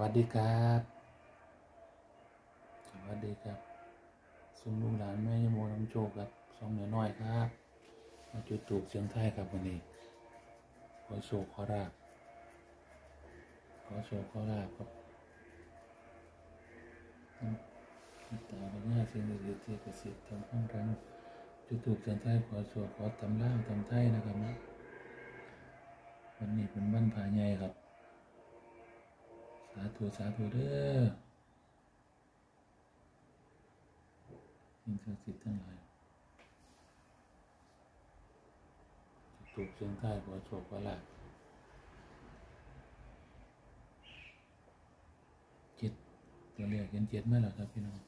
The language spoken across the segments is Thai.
วัสดีครับ สวัสดีครับสุมลูกหลานแม่ยโมน้ำโชคครับสองเหนือน้อยครับมาจุดถูกเสียงไทยครับวันนี้ ขอโชคขอราบขอโชคขอราบครับอืมตาพญาเสียงเดือดเสียกระสิบทำข้างรังจุดถูกเสียงไทยขอโชคขอตำล่างตำไทยนะครับนะวันนี้เป็นวันผาใหญ่ครับ สาธุสาธุเด้อสิ่งศักดิ์สิทธิ์ทั้งหลายถูกเชียงใต้ขอโชคขอลาภเจ็ดตัวเรียกเห็นเจ็ดไหมล่ะครับพี่น้อง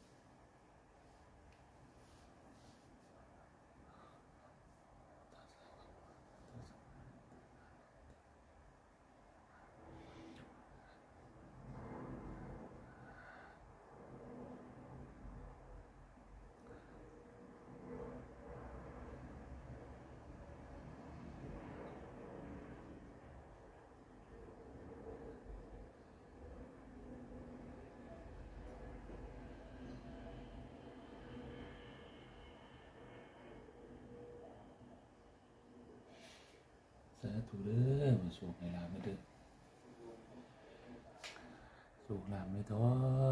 ธุเด้อมาสูกในลาไม่เด้อสูกลาไม่ท้อ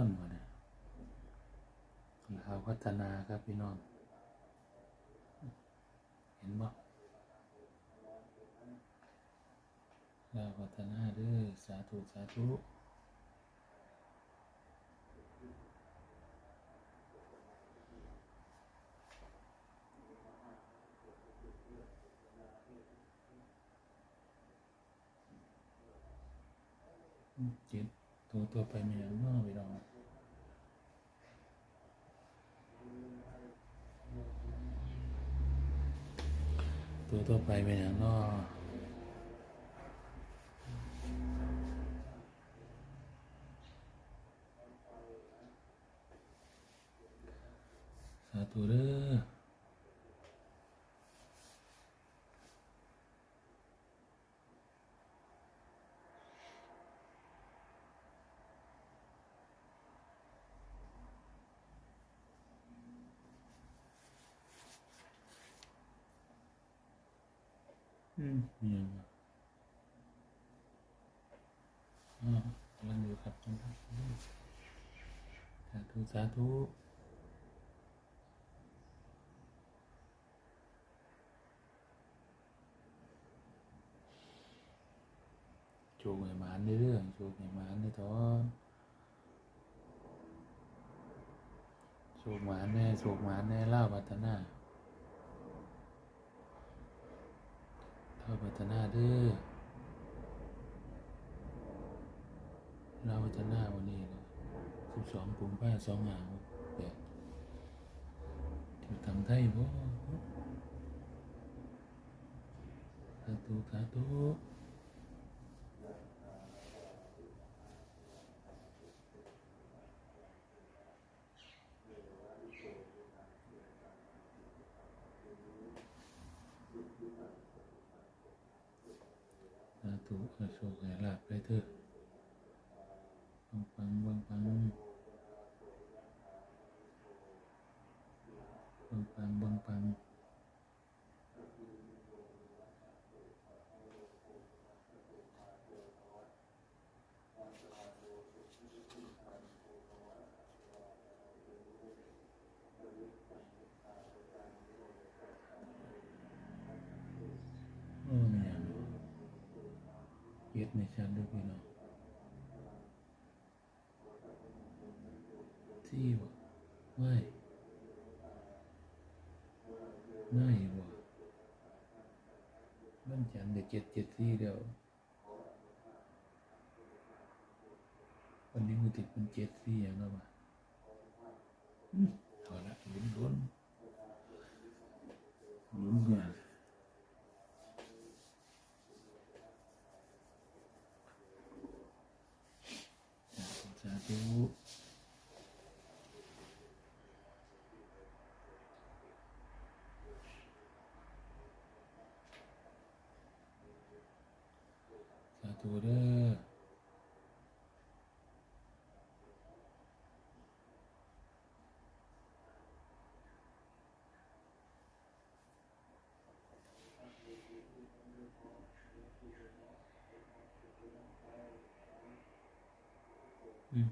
นมาเนี่ยลาวพัฒนาครับพี่น้อง เห็นบ่ลาวพัฒนาเด้อสาธุสาธุ อืมจิต ตัวไปมีอย่างนอกไปลองตัวตัวไปเป็นอย่างนอกสาธุเด้ออืมมีอย่างวะอ๋อ กำลังอยู่ครับกำลังอยู่สาธุสาธุโชคให้หมานในเรื่องโชคให้หมานในทอนโชคหมานแน่โชคหมานแน่เล่าวัฒนา เล่าวัฒนาเด้อเราวัฒนาวันนี้นะสิบสองปุ่มผ้าสองหางแปดที่ทำได้บ่สาธุสาธุ ธุขอโชคให้ลาบไปเถอะปังปังปังปังปังปังปังปังโอ้ไม่อยาก เย็ดในชั้นด้วยพี่น้องที่บ่ไม่ไม่บ่บ้านฉันเด็กเจ็ดเจ็ดที่เดียววันนี้มือติดเป็นเจ็ดที่อย่างนั้นมาเอาละลุ้นลุ้นลุ้นงิน สาธุสาธุเด้อ อืม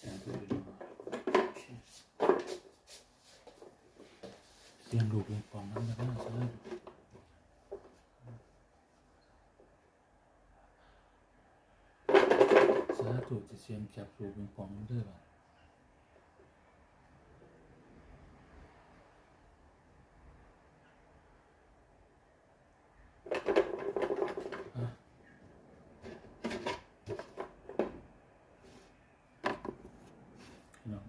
จ้าดูดู เสียงดูเป็นปองน้ำมันน่าใช่สาธุจะเสียงจับดูเป็นปองเด้อบ่ะอะพี่น้อง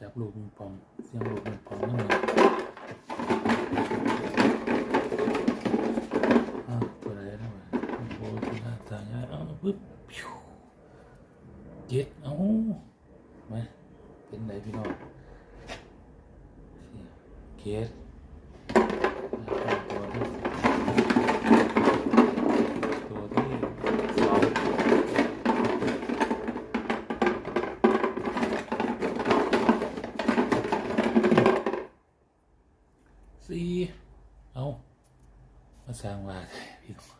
จับลูกเป็นปองเสียงลูกเป็นปองนั่นเอง อ่ะตัวไหนแล้ววะโอ้โหตัวหน้าตาใหญ่เอ้าปึ๊บพิ้วเจ็ดเอ้ามาเป็นไหนพี่น้องเกต เอามาสร้างว่าพี่น้อง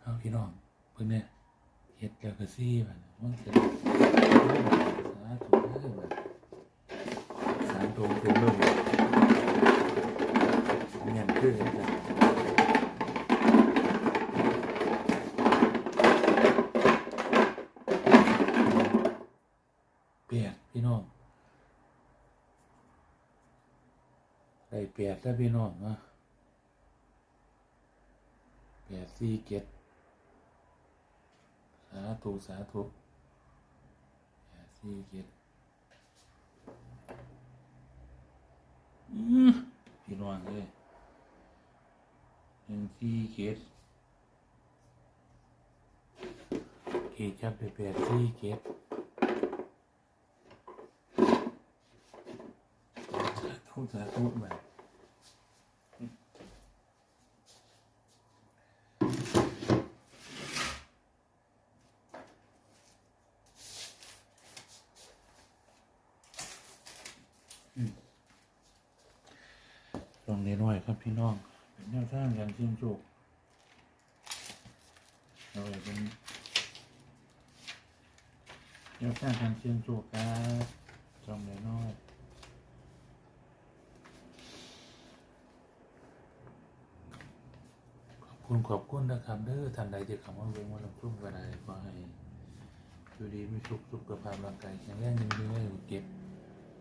เอาพี่น้องเพิ่งเนี่ยเฮ็ดแล้วก็สี่บัดมันจะสาธุเด้อบัดสามตรงตรงเริ่มเงียบขึ้นแล้วจ้ะเปียกพี่น้อง ได้เปียกแล้วพี่น้องนะเปียกสี่เจ็ดสาธุสาธุเปียกสี่เจ็ดพี่น้องเลยหนึ่งสี่เจ็ดเกจับไปเปียกสี่เจ็ดทุสาธุแบบ องเน้นหน่อยครับพี่น้องเป็นแนวทางการเชื่อมโชคเราเป็นแนวทางการเชื่อมโชคครับจอมเน้นน้อยขอบคุณขอบคุณนะครับเด้อท่านใดที่เข้ามาเบิ่งมาลงทุนก็ได้ขอให้อยู่ดีมีสุขสุขภาพร่างกายแข็งแรงยิ่งยิ่งให้เก็บ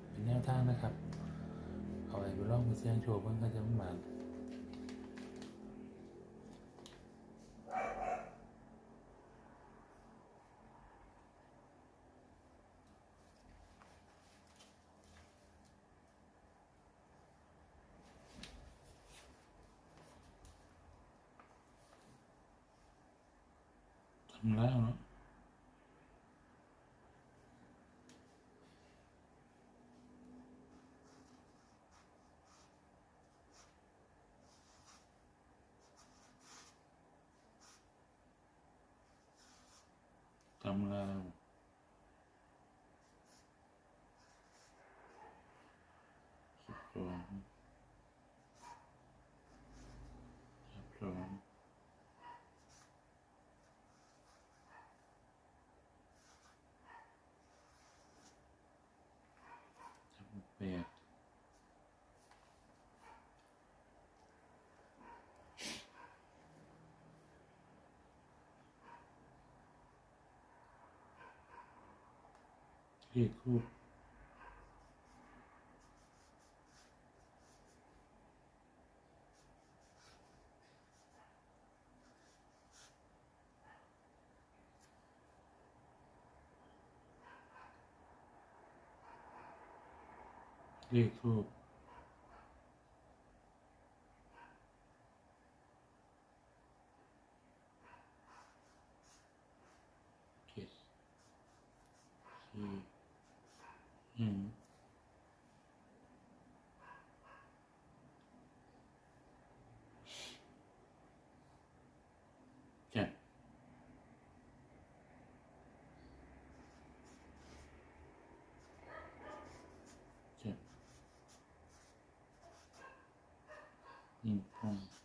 เป็นแนวทางนะครับ เอาไปไปลองไปเสี่ยงโชว์เพิ่นก็จะมันมาทำแล้วเนาะ ทำแล้วสิบสองสิบสองสิบแปด เลขคูบเ嗯嗯嗯嗯。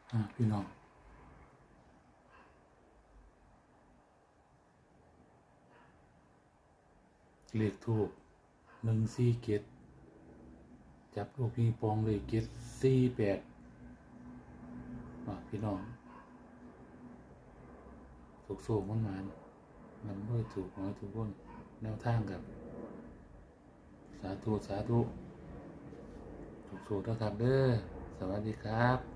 พี่น้องเลขทูบหนึ่งสี่เกตจับลูกปิงปองเลยเกตสี่แปดอะพี่น้องสุกโศกมันมันมันด้วยถูกน้อยทุกคนแนวทางกับ สาธุ สาธุสุกโศกนะครับเด้อ สวัสดีครับ